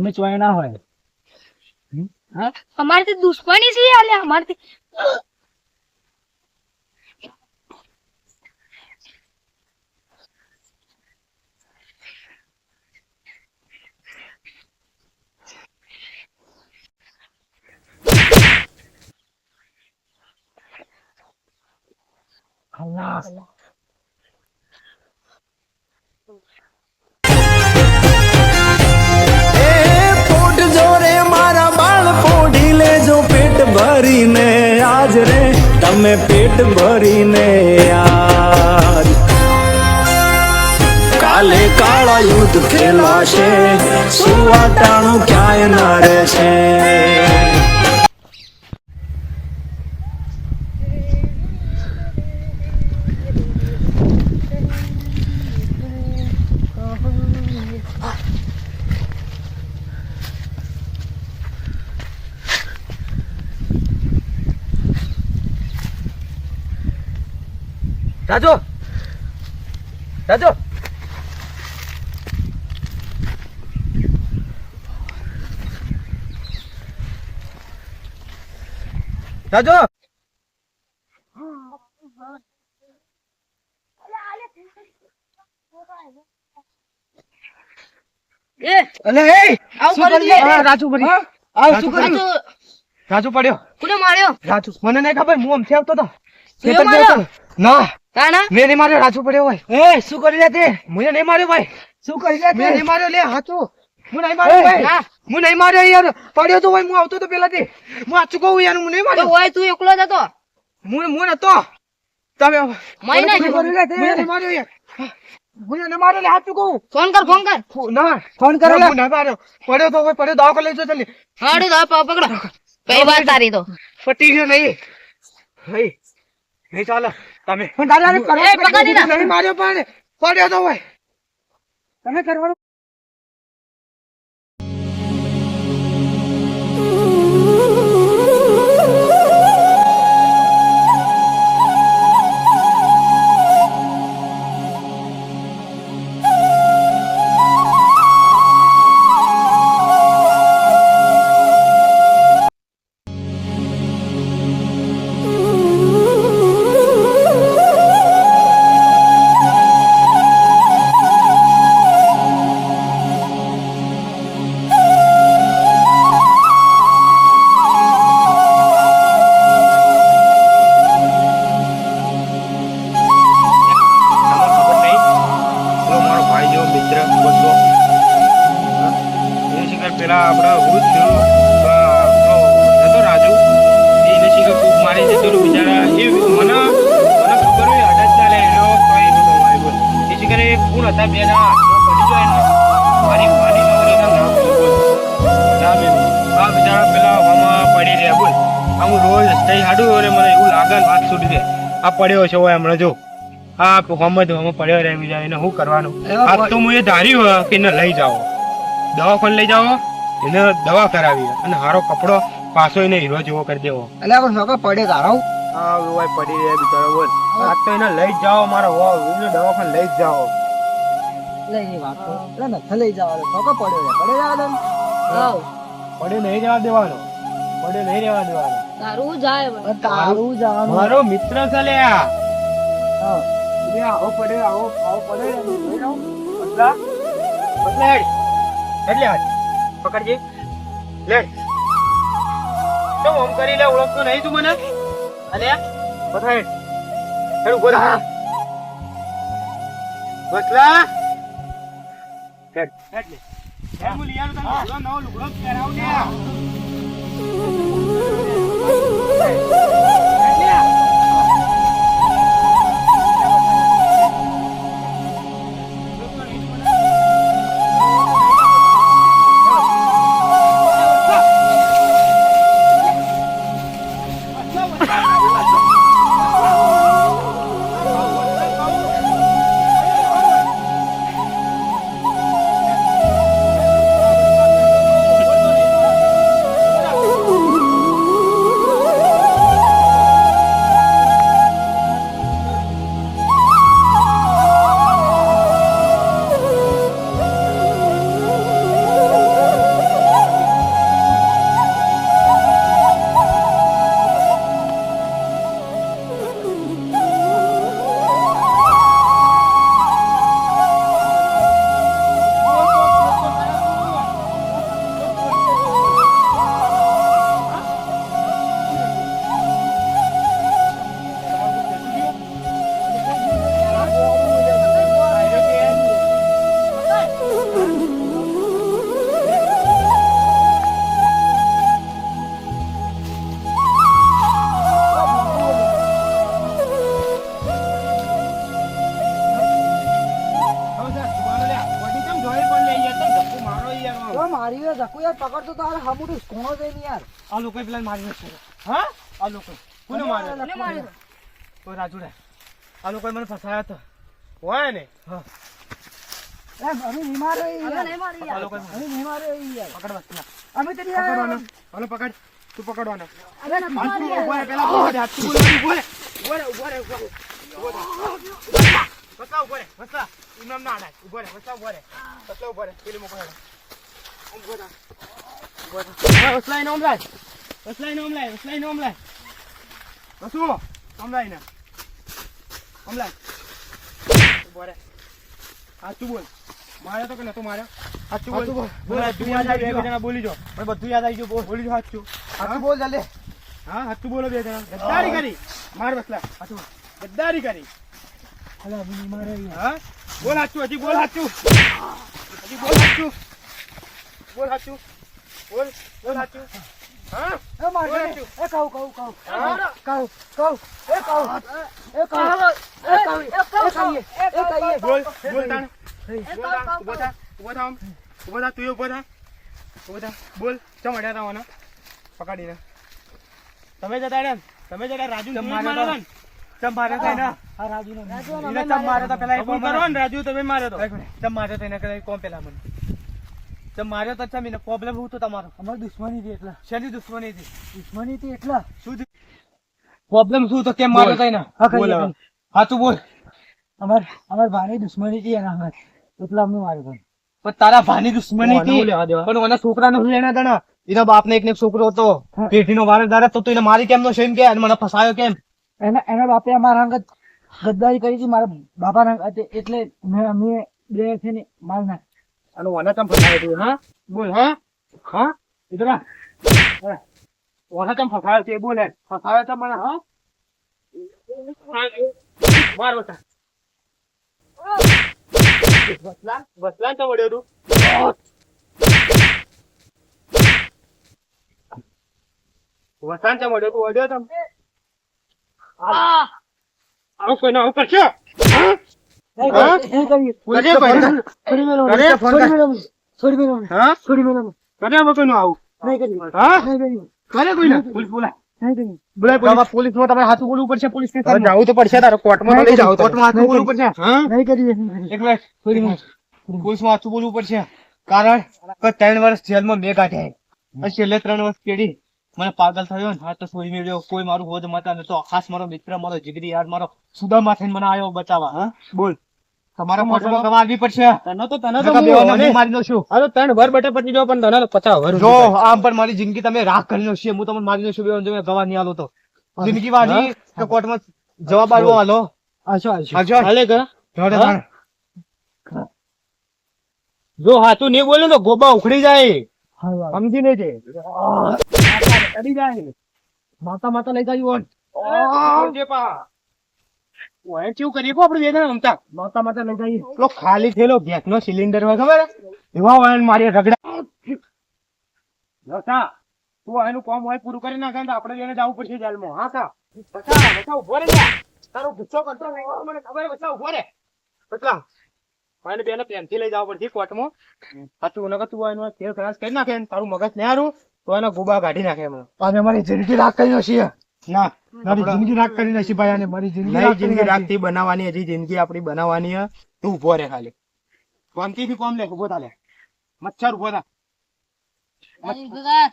તમે ચોય ના હોય. અમારથી દુશ્મની છે આલે તો Allah. એ તમે પેટ ભરીને યાર કાલે કાળા યુદ્ધ ખેલાશે સુવાટાણું ક્યાંય ના રહેશે. રાજો. રાજો. રાજો. એ. અલે એ. આવું. આ રાજુ પડી આ શું કર્યું? રાજુ પડ્યો. કોને માર્યો? રાજુ. મને નઈ ખબર હું આમ આવતો હતો તુંએ ખેતર? જતો. ના. તાના મેં નહીં માર્યો રાજુ પડ્યો હોય. એ શું કરી લે તે? મને નહીં માર્યો ભાઈ. શું કરી લે મેં નહીં માર્યો લે હાચો. હું નહીં માર્યો ભાઈ. ના. હું નહીં માર્યો યાર. પડ્યો તો ભાઈ હું આવતો તો પેલાથી હું સાચું કહું યાર હું નહીં માર્યો. ઓય તું એકલો જ હતો? હું હું નતો. તમે મારી મને કરી નહીં માર્યો યાર. હું લે સાચું કહું ફોન કર ફોન કર. ના. ફોન કરો હું નહીં માર્યો. પડ્યો તો પડ્યો દવાખાને લઈ જાઓ જલ્દી. હાડું દા પકડો. કઈ વાત તારી તો. ફટી ગયો નહીં. નહીં નહીં ચાલે. તમે પણ એ, પકડી ના. નહીં માર્યો પણ પડ્યો તો ભાઈ તમે કરવાનું પેલા આપણા હું જ હતો રાજુ એને શીખે ખૂબ મારી જતો રહ્યો બિચારા એ મને મને ખબર હોય અડદ ચાલે એનો તો એ નતો મારી બોલ એ શીખે કોણ હતા બે જણા પડી જાય ને મારી મારી નવરીના નામ બોલ નામ એનું આ બિચારા પેલા હવામાં પડી રહ્યા બોલ. આ હું રોજ જઈ હાડું અરે મને એવું લાગે વાત છૂટી દે આ પડ્યો છે હોય હમણાં જો. આ મોહમ્મદ હમ પડ્યો રહે બીજા એને શું કરવાનું આ તો હું એ ધાર્યું કે એને લઈ જાઓ. દવાખાને લઈ જાઓ? એને દવા કરાવી અને હારો કપડો પાછો એને હીરો જેવો કરી દેવો. એટલે આપણે નોકર પડે તારો? ભાઈ પડી રહ્યા બિચારો બોલ. આ તો એને લઈ જ જાઓ મારો હો એને દવાખાને લઈ જ જાઓ. લઈ ની વાત તો. એટલે નથી લઈ જવાનો. નોકા પડ્યો પડે જવા દો હાવ પડે નહીં જવા દેવાનો. પડે નહીં રહેવા દેવાનો. તારું જાય તારું જવાનું. મારો મિત્ર છે લે આ. હા. આવો પડે આવો આવો પડે. એટલે હાથ. પકડજે. લે. તો ઓમ કરી લે ઓળખતો નહીં તું મને? અલે બધા હેડ હેડ ઊભો થા. બસલા. હેડ. હેડ લે. હેડ હું લઈ તને. લુગડો નવો લુગડો પહેરાવું ને. હામું કોણો જઈને યાર. આ લોકો પેલા મારી નથી હા? આ લોકો. કોને મારે કોને મારે કોઈ રાજુ રે. આ લોકો મને ફસાયા હતા. હોય ને? હા. અમે નહીં મારી આ યાર. અમે નહીં માર્યો યાર. પકડ વસ્તુના અમે તો પકડવાનો. આને પકડ. તું પકડવાનો. અરે નથી મારી ઊભો રે પેલા. ઊભો રહે, હાથથી બોલો, ઊભો રહે. ઊભો ના અડાય. ઊભો રહે, વસા ઊભો રે વસા ઊભો રે પેલી મૂકો હેડો. આમ ઊભો થા. ઊભો થા. હા, વસલાઈને આમ લાય. વસલાઈને આમ લાય, વસલાઈને આમ લાય. વસુ, આમ લાય ને. આમ લાય. ઊભો રહે. સાચું બોલ માર્યો તો કે નતો માર્યો સાચું બોલ બોલ. સાચું યાદ આવી. બે જણા બોલી જો મને બધું યાદ આવી ગયું બોલ બોલી જો સાચું સાચું બોલ જલ્દી હા હાથું બોલો બે જણા ગદ્દારી કરી માર બસલા હાથું ગદ્દારી કરી અમે નહીં માર્યો હા બોલ હાચું હજી બોલ હાચું હજી બોલ હાચું બોલ સાચું બોલ બોલ સાચું હા? એ બોલ એ કહું કહું કહું. કહું કહું. એ કહું. એ કહું. એ કહું. એ કહીએ. એ કહીએ. બોલ બોલ તાણ. ઊભો થા ઊભો થા ઊભો થા તું ઊભો થા. ઊભો થા. બોલ ચમ અડ્યા તા મને પકડીને. તમે જતા રહ્યા ને? તમે જતા રાજુ તમે ને? ચમ માર્યો થાય એને? હા રાજુનો એને ચમ માર્યો તો? પેલા કોમ કરો ને? રાજુ તમે માર્યો તો. ચમ મારે તો એને? કોમ પેલા મને. ચમ માર્યો તો છે પ્રોબ્લેમ હું તો તમારો. અમારી દુશ્મની હતી એટલા. શેની દુશ્મની હતી દુશ્મની હતી એટલા. શું પ્રોબ્લેમ શું તો કેમ માર્યો તો એને હા બોલ હા તું બોલ. અમાર અમાર ભાની દુશ્મની હતી એના અમાર એટલા અમને માર્યો હતો. પણ તારા ભાની દુશ્મની હતી? પણ ઓના છોકરાને હું લેણા તને? એના બાપને એક ને એક છોકરો હતો. પેઢીનો વારસદાર હતો તો એને મારી કેમ નો શેમ કે? અને મને ફસાયો કેમ? એના એના બાપે અમારા અંગત ગદ્દારી કરી હતી. મારા બાપાના અંગત. એટલે મેં અમે બે છે ને માર નાખ. અને ઓને ચમ ફસાયો તું હા બોલ હા હા હા. ઓને ચમ ફસાયો છે બોલે. ફસાયો તો મને હા માર બતા બસલા બસલા તો વડ્યો તું વસાન ચમ વડ્યો તું વડ્યો તમે. આવું કોઈ ના આવું કરશો હા? પોલીસ. માં હાથું બોલવું પડશે પોલીસ તો પડશે તારે કોર્ટમાં. લઈ જાવ કોર્ટમાં હાથું બોલવું પડશે. એક મિનિટ પોલીસમાં હાથું બોલવું પડશે. કારણ કે ત્રણ વર્ષ જેલમાં મેં કાઢ્યા છેલ્લે ત્રણ વર્ષ કેડી મને પાગલ થયો ને હા તો સોઈ મેળ્યો કોઈ મારું હોદ મતા નતો. ખાસ મારો મિત્ર મારો જીગરી યાર મારો સુદામા થઈને મને આવ્યો બચાવવા હા? બોલ. તમારા કોર્ટમાં ગવા આવવી પડશે? તને તો તને નકર હું મારી દઉં છું હા ત્રણ ભર બટે પતી જાવ પણ તને પચાવ ભર જો આમ પણ મારી જિંદગી તમે રાખ કરી લો છે હું તમને મારી દઉં છું બેઓને જો ગવા નહીં આલો તો. જિંદગી વાળી કે કોર્ટમાં જવાબ આલવો હાલો આશો આશો હાલે કે હા? તાણ. જો હાથું નહીં બોલે તો ગોબા ઉખડી જાય. સમજી ને છે જાય માતા માતા લઈ જાય ઓન સમજે પા ઓય કેવું કરીએ? કો આપણે વેદના રમતા માતા માતા લઈ જાય પેલો ખાલી થયેલો ગેસ નો સિલિન્ડર હોય ખબર? એવા હોય મારી રગડા. તું એનું કામ હોય પૂરું કરી નાખે તો આપણે એને જવું પડશે જેલમાં. હા કા? બચા બચા ઊભો રે તારો ગુસ્સો કંટ્રોલ નહીં મને ખબર બચા ઊભો રે બચા. ભાઈને બેને પેનથી લઈ જવા પડશે કોર્ટમાં. સાચું નકર તું એનો ખેલ ખલાસ કરી નાખે તારું મગજ નહીં હારું તો એના ગોબા કાઢી નાખે એમને અને મારી જિંદગી રાખ કરી નાખી ના મારી જિંદગી રાખ કરી નાખી ભાઈ અને મારી જિંદગી જિંદગી રાખતી બનાવવાની હજી જિંદગી આપણી બનાવવાની તું ઊભો રે ખાલી. શાંતિથી કોમ લે ઊભો થા લે મચ્છર ઊભો થા.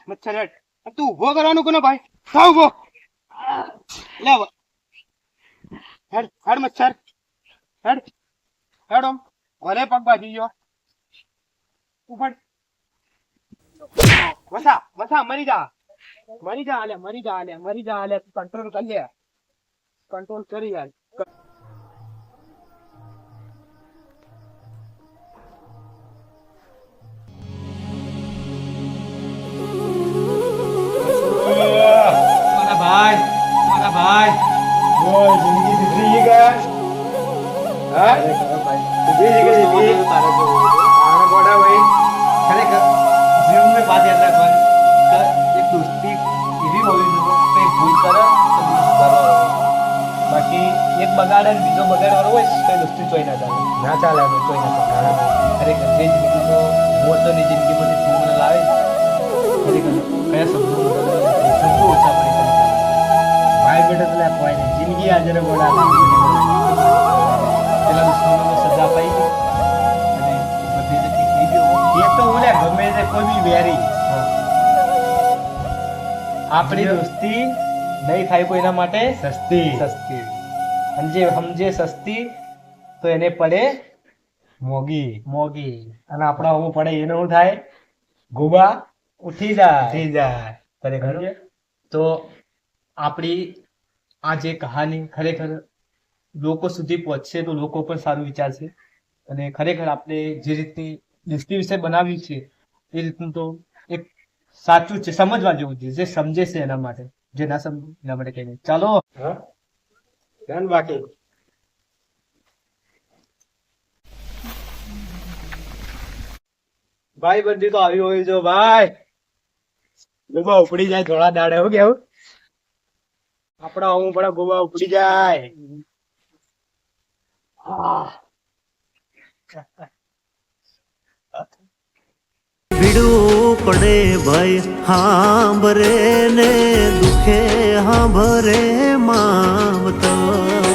મચ્છર હેડ. તું ઊભો કરવાનું કોને ભાઈ? થા ઊભો. લે હેડ હેડ મચ્છર. હેડ. હેડ ઓમ. ભલે પગ બાજી ગયો. ઉભડ વસા વસા મરી જા. મરી જા આલે મરી જા આલે મરી જા આલે કંટ્રોલ કરી લે કંટ્રોલ કરી યાર. ને બીજો બગાડવાનો હોય તો એ દોસ્તી ચોઈ ના ચાલે ના ચાલે હવે. ચોઈ ના ચાલે ખરેખર જે જિંદગીનો મોતોની જિંદગીમાંથી તું મને લાવે અરે કયા શબ્દો શબ્દો ઓછા પડે ભાઈ બેટો એટલે કોઈ નહીં જિંદગી હાજર બોલા પેલા દુશ્મનોને સજા પાઈ અને બધી રીતે થઈ ગયો એ તો ગમે તે કોઈ બી વેરી આપણી દોસ્તી નહીં થાય કોઈના માટે સસ્તી સસ્તી અને જે સમજે સસ્તી તો એને પડે મોગી મોગી અને આપણા હું પડે એનો શું થાય? ગોબા ઉઠી જાય. ઉઠી જાય. ખરેખર તો આપણી આ જે કહાની ખરેખર લોકો સુધી પહોંચશે તો લોકો પણ સારું વિચારશે. અને ખરેખર આપણે જે રીતની દૃષ્ટિ વિશે બનાવ્યું છે એ રીતનું તો એક સાચું છે સમજવા જેવું છે જે સમજે છે એના માટે. જે ના સમજે એના માટે કહીને ચાલો. ધ્યાન બાકી. ભાઈ, બંધી તો આવી હોય જો ભાઈ. ગોબા ઉપડી જાય થોડા દાડે, હું કેવું આપડા હું પડે ગોબા ઉપડી જાય. રહેવું પડે ભાઈ હાંભરે ને દુખે હાંભરે માવતર.